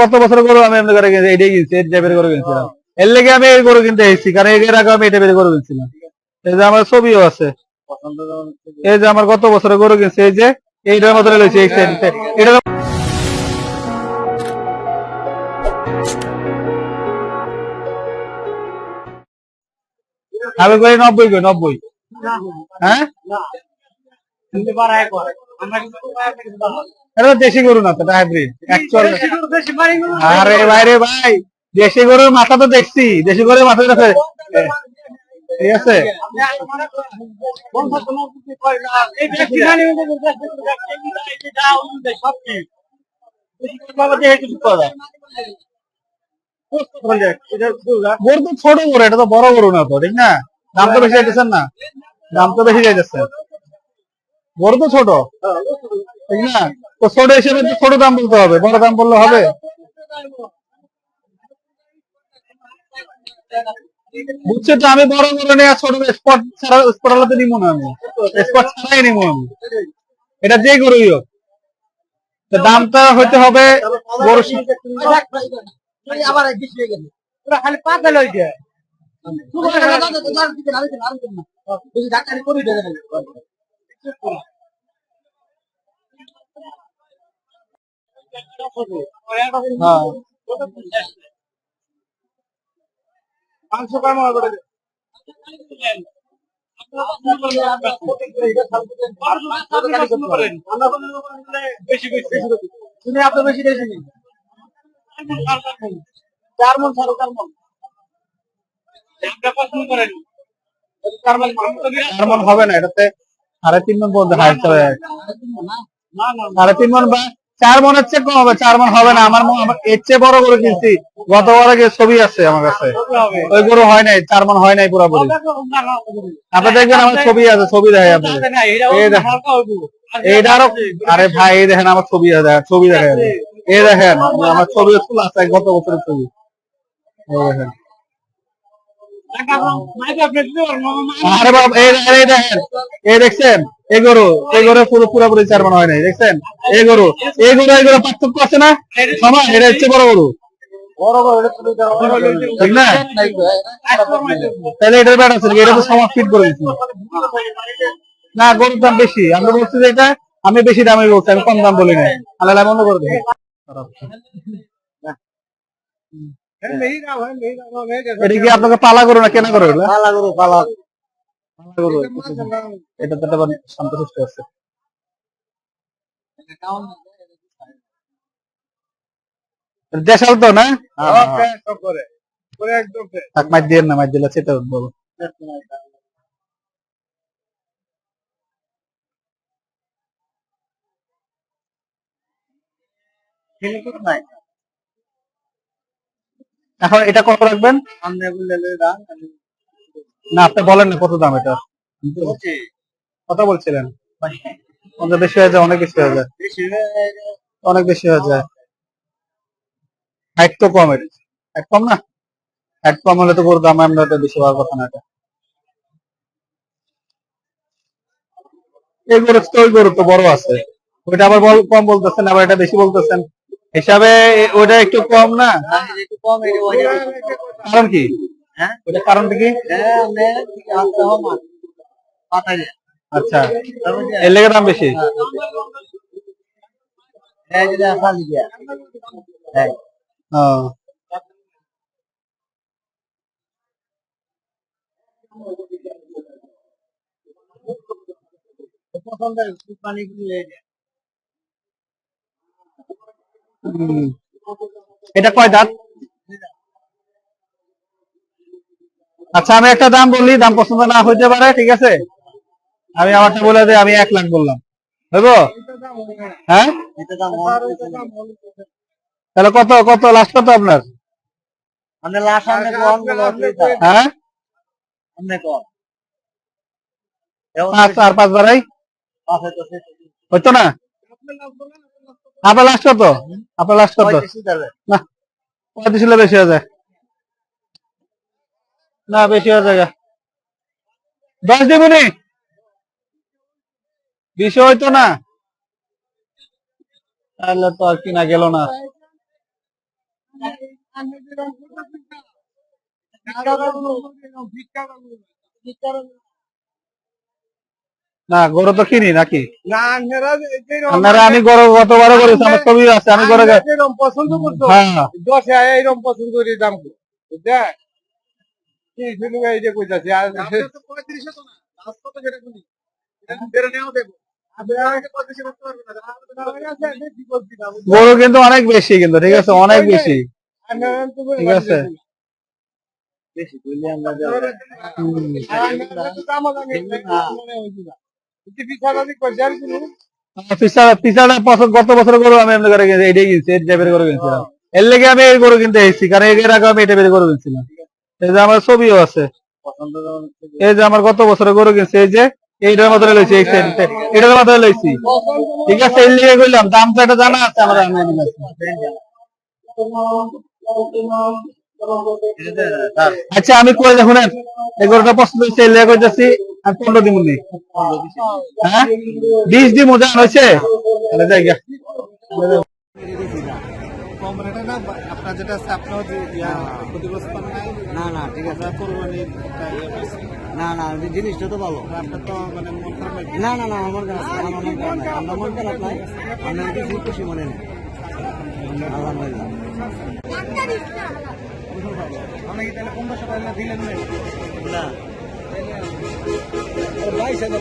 গত বছর গরু আমি করে এর লেগে আমি এই গরু কিনতে এসেছি, কারণ এর আগে আমি এই টাইপের গরু কিনছিলাম। এই যে আমার ছবিও আছে। এই যে আমার গত বছরে গরু কিনছে যে এইটার সাইড এটা আমি করি নব্বই নব্বই। হ্যাঁ? এটা তো দেশি গরু না তো হাইব্রিড আরে ভাই রে ভাই দেশি গরুর মাথা তো দেখছি দেশি গরুর মাথা দেখে- ঠিক আছে। গরু তো ছোট গরু এটা তো বড় গরু না তো ঠিক না? দাম তো বেশি যাইতেছেন না? দাম তো বেশি যাইতেছে। গরু তো ছোট? ঠিক না? তো ছোট হিসেবে ছোট দাম বলতে হবে, বড় দাম বললে হবে? বুঝছ তো, আমি বড় গরু নিয়ে ছোট স্পট ছাড়া স্পট আলাদা নিবো না আমি। স্পট ছাড়াই নিবো আমি। এটা যে গরুই হোক। দামটা হইতে হবে গরু আবার পাঁচশো গ্রাম বেশি তুমি আপনার বেশি বেশি নেই চার মন মন মন চার মন হবে না এটাতে সাড়ে তিন মন পর্যন্ত হাইট না সাড়ে তিন মন বা চার মনের চেয়ে কম হবে, চার মন হবে না। আমার এর চেয়ে বড় করে কিনছি। গতবার আগে ছবি আছে আমার কাছে। ওই গরু হয় নাই, চার মন হয় নাই পুরোপুরি। আপনি দেখবেন আমার ছবি আছে, ছবি দেখে আপনি এই দেখ- এইটা আরও আরে ভাই, এই দেখেন আমার ছবি আছে, ছবি দেখেন এই দেখেন, আমার ছবি ফুল আছে, গত বছরের ছবি। দেখেন। আরে বাবা এই দেখেন এই দেখছেন এই গরু এই গরু পুরো পুরোপুরি চার মন হয় নাই দেখছেন? এই গরু এই গরু এই গরু পার্থক্য আছে না? সমান এটা হচ্ছে বড় গরু। তাহলে এটার ব্যাট আছে এটা তো সমাজ ফিট করে দিচ্ছি না গরুর দাম বেশি। আমরা বলছি যে এটা আমি বেশি দামে বলছি আমি কম দাম বলি না আল্লাহ বন্ধ করে দিই এটা কি আপনাকে পালা করো না কেনা করো পালা করো পালা পালা করো এটা তো আবার সন্তুষ্ট আছে। দেশাল তো না? থাক মাছ দিয়ে না মাছ দিলে সেটা বলো। নাই। এখন এটা কত রাখবেন? না আপনি বলেন না কত দাম এটা। কত বলছিলেন। অনেক বেশি হয়ে যায় অনেক বেশি হয়ে যায়। অনেক বেশি হয়ে যায়। হাইট তো কম এটা হাইট কম না? হাইট কম হলে তো গরুর দাম আমরা তো বেশি হওয়ার কথা না এটা। এই গরু তো ওই গরু তো বড় আছে। ওইটা আবার কম বলতেছেন আবার এটা বেশি বলতেছেন। হিসাবে ওটা একটু কম না? একটু কম কারণ কি? হ্যাঁ ওইটা কারণটা কি হ্যাঁ আচ্ছা। এর লেগে দাম বেশি? পছন্দের পানি। এটা কয় দাঁত? আচ্ছা আমি একটা দাম বললি দাম পছন্দ না হইতে পারে ঠিক আছে? আমি আমারটা বলে দিই আমি এক লাখ বললাম। হইব? হ্যাঁ? তাহলে কত কত লাস্ট কত আপনার? মানে হ্যাঁ? পাঁচ আর পাঁচ বারাই হইতো না? আপনার লাস্ট কত? আপনার লাস্ট কত? না পঁয়ত্রিশ হলে বেশি হয়ে যায়। না বেশি হয়ে যায়। দশ দিবনি বিশ হইতো না। তাহলে তো আর কিনা গেল না। না গরু তো কিনি নাকি? না আপনারা আমি গরু গতবারও করেছি আমার ছবি আছে আমি গরু পছন্দ করতো হ্যাঁ। দশে এইরকম পছন্দ করি দাম করি। কি শুনু এই যে কইতাছি আর গরু কিন্তু অনেক বেশি কিন্তু ঠিক আছে? অনেক বেশি। ঠিক আছে? পিছাড়া বছর গত বছর গরু আমি এমনি করে কিনছি এটাই কিনছি এই টাইপের গরু কিনছিলাম। এর লেগে আমি এই গরু কিনতে এসেছি কারণ এর আগে আমি এই টাইপের গরু কিনছিলাম। এই যে আমার ছবিও আছে। এই যে আমার গত বছরের গরু কিনছি এই যে এইটার লইছি এটার ঠিক আছে এর লিগে কইলাম দাম তো এটা জানা আছে আমার আচ্ছা আমি কই দেখুন এই গরুটা পছন্দ হয়েছে এর লিগে কইতাছি আর পনেরো দিন নেই হ্যাঁ? বিশ দিন মজা হয়েছে? তাহলে যাই গিয়া। না আপনার যেটা আছে আপনার ক্ষতিগ্রস্ত না না ঠিক আছে। কোরবানির একটা পাইছে। না না জিনিসটা তো ভালো। আপনার তো মানে মন খারাপ না না না আমার কাছে আমার মন খারাপ নাই আমরা মন খারাপ নাই। আমরা কিছু খুশি মনে নেই আলহামদুলিল্লাহ। তাহলে দিলেন না? Ou mais é na.